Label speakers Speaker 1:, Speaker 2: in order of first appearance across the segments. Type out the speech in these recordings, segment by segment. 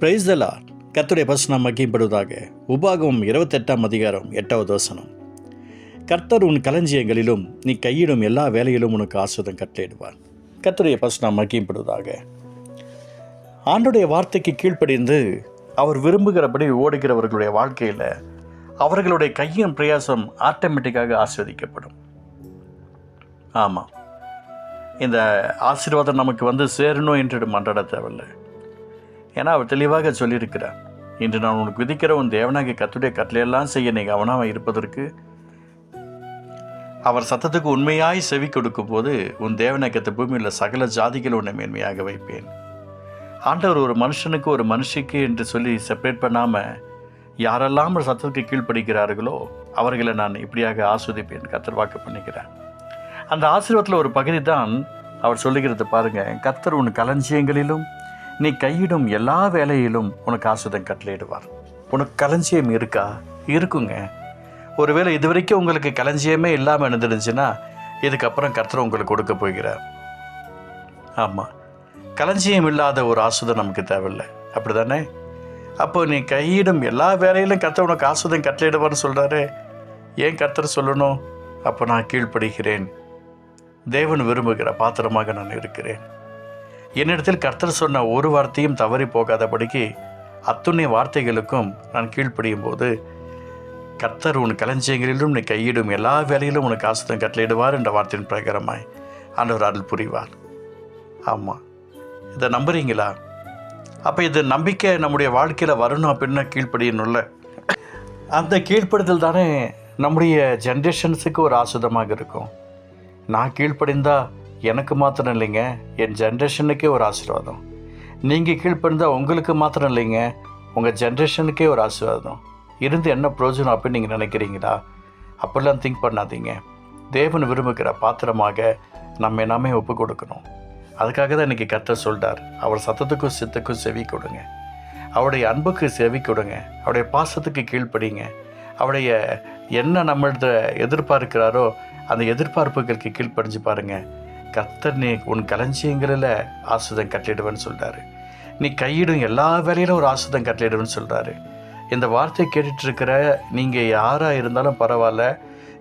Speaker 1: Price தலா கர்த்துடைய கர்த்தருடைய பசுனம் மகிம்படுவதாக உபாகமம் இருபத்தெட்டாம் அதிகாரம் எட்டாவது வசனம். கர்த்தர் உன் களஞ்சியங்களிலும் நீ கையிடும் எல்லா வேலையிலும் உனக்கு ஆசுதம் கட்டளையிடுவார். கர்த்தருடைய பசுனம் மகிம்படுவதாக ஆண்டுடைய வார்த்தைக்கு கீழ்ப்படிந்து அவர் விரும்புகிறபடி ஓடுகிறவர்களுடைய வாழ்க்கையில் அவர்களுடைய கையின் பிரயாசம் ஆட்டோமேட்டிக்காக ஆஸ்வதிக்கப்படும் ஆமாம் இந்த ஆசீர்வாதம் நமக்கு வந்து சேரணும் என்று மன்றாட தேவையில்லை. ஏன்னா அவர் தெளிவாக சொல்லியிருக்கிறார். இன்று நான் உனக்கு விதிக்கிற உன் தேவனாகிய கத்துடைய கட்டளையெல்லாம் செய்ய நீ கவனமாக இருப்பதற்கு அவர் சத்தத்துக்கு உண்மையாய் செவி கொடுக்கும் போது உன் தேவநாயகத்தை பூமியில் சகல ஜாதிகள் உன்னை மேன்மையாக வைப்பேன். ஆண்டவர் ஒரு மனுஷனுக்கு ஒரு மனுஷிக்கு என்று சொல்லி செப்பரேட் பண்ணாமல் யாரெல்லாம் ஒரு சத்தத்துக்கு கீழ்ப்படுகிறார்களோ அவர்களை நான் இப்படியாக ஆஸ்வதிப்பேன் கத்தர் வாக்கு பண்ணிக்கிறேன் அந்த ஆசீர்வாதத்தில் ஒரு பகுதி தான் அவர் சொல்லுகிறது பாருங்கள் கத்தர் உன் களஞ்சியங்களிலும் நீ கையிடும் எல்லா வேலையிலும் உனக்கு ஆசுதம் கட்டளையிடுவார். உனக்கு களஞ்சியம் இருக்கா? இருக்குங்க. ஒருவேளை இது வரைக்கும் உங்களுக்கு களஞ்சியமே இல்லாமல் இருந்துருந்துச்சுன்னா இதுக்கப்புறம் கர்த்தர் உங்களுக்கு கொடுக்க போகிறார். ஆமாம் களஞ்சியம் இல்லாத ஒரு ஆசுதம் நமக்கு தேவையில்லை. அப்படி தானே அப்போ நீ கையிடும் எல்லா வேலையிலும் கர்த்தர் உனக்கு ஆசுதம் கட்டளையிடுவார்னு சொல்கிறாரு ஏன் கர்த்தர் சொல்லணும்? அப்போ நான் கீழ்ப்படுகிறேன். தேவன் விரும்புகிற பாத்திரமாக நான் இருக்கிறேன். என்னிடத்தில் கர்த்தர் சொன்ன ஒரு வார்த்தையும் தவறி போகாதபடிக்கு அத்துணை வார்த்தைகளுக்கும் நான் கீழ்ப்படியும் போது கர்த்தர் உன் கலஞ்சியங்களிலும் நீ கையிடும் எல்லா வேலையிலும் உனக்கு ஆசுதம் கட்டளையிடுவார் என்ற வார்த்தையின் பிரகாரமாய் ஆண்டவர் அருள் புரிவார். ஆமாம் இதை நம்புறீங்களா? அப்போ இது நம்பிக்கை நம்முடைய வாழ்க்கையில் வரணும் அப்படின்னு கீழ்ப்படியணும்ல அந்த கீழ்ப்படுதல் தானே நம்முடைய ஜென்ரேஷன்ஸுக்கு ஒரு ஆசுதமாக இருக்கும். நான் கீழ்ப்படிந்தால் எனக்கு மாத்திரம் இல்லைங்க. என் ஜென்ரேஷனுக்கே ஒரு ஆசீர்வாதம். நீங்கள் கீழ்ப்படிந்தா உங்களுக்கு மாத்திரம் இல்லைங்க. உங்கள் ஜென்ரேஷனுக்கே ஒரு ஆசீர்வாதம். இருந்து என்ன பிரயோஜனம் அப்படின்னு நீங்கள் நினைக்கிறீங்களா? அப்படிலாம் திங்க் பண்ணாதீங்க. தேவன் விரும்புகிற பாத்திரமாக நம்ம எல்லாமே ஒப்பு கொடுக்கணும் அதுக்காக தான் இன்றைக்கி கர்த்தர் சொல்கிறார் அவர் சத்தத்துக்கும் சித்துக்கும் செவி கொடுங்க. அவருடைய அன்புக்கு செவி கொடுங்க. அவருடைய பாசத்துக்கு கீழ்ப்படிங்க. அவருடைய என்ன நம்மள்ட எதிர்பார்க்கிறாரோ அந்த எதிர்பார்ப்புகளுக்கு கீழ்ப்படிஞ்சு பாருங்கள் கர்த்தர் நீ உன் களஞ்சியங்களில் ஆசுதம் கட்டிடுவேன்னு சொல்கிறாரு நீ கையிடும் எல்லா வேலையிலும் ஒரு ஆசுதம் கட்டளிடுவேன்னு சொல்கிறாரு இந்த வார்த்தையை கேட்டுட்ருக்கிற நீங்கள் யாராக இருந்தாலும் பரவாயில்ல.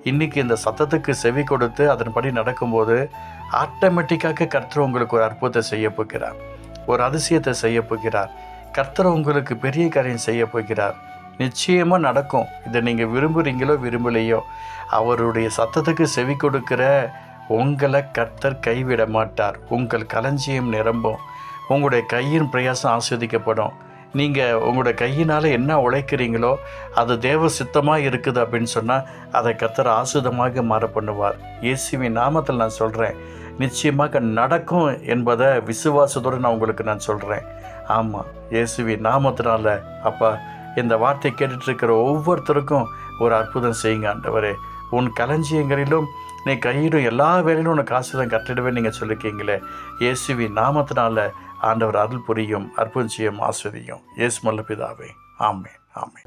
Speaker 1: இன்றைக்கி இந்த சத்தத்துக்கு செவி கொடுத்து அதன்படி நடக்கும்போது ஆட்டோமேட்டிக்காக கர்த்தர் உங்களுக்கு ஒரு அற்புதத்தை செய்ய போகிறார். ஒரு அதிசயத்தை செய்ய போகிறார். கர்த்தர் உங்களுக்கு பெரிய காரியம் செய்ய போகிறார். நிச்சயமாக நடக்கும். இதை நீங்கள் விரும்புகிறீங்களோ விரும்பலையோ அவருடைய சத்தத்துக்கு செவி கொடுக்கிற உங்களை கர்த்தர் கைவிட மாட்டார். உங்கள் களஞ்சியம் நிரம்பும். உங்களுடைய கையின் பிரயாசம் ஆஸ்வதிக்கப்படும். நீங்கள் உங்களுடைய கையினால் என்ன உழைக்கிறீங்களோ அது தேவ சித்தமாக இருக்குது அப்படின்னு சொன்னால் அதை கத்தர் ஆசுதமாக மாற பண்ணுவார் இயேசுவின் நாமத்தில் நான் சொல்கிறேன் நிச்சயமாக நடக்கும் என்பதை விசுவாசத்தோடு நான் உங்களுக்கு நான் சொல்கிறேன் ஆமாம் இயேசுவின் நாமத்தினால அப்பா இந்த வார்த்தை கேட்டுட்ருக்கிற ஒவ்வொருத்தருக்கும் ஒரு அற்புதம் செய்யுங்க ஆண்டவரே. உன் களஞ்சியங்களிலும் நீ கையிடும் எல்லா வேலையிலும் உனக்கு ஆசிரியம் கட்டிடுவேன் நீங்கள் சொல்லிருக்கீங்களே. இயேசுவி நாமத்தினால ஆண்டவர் அருள் புரியும் அற்புதம் செய்யும் ஆஸ்வதியும். இயேசு மல்ல பிதாவே ஆமே ஆமே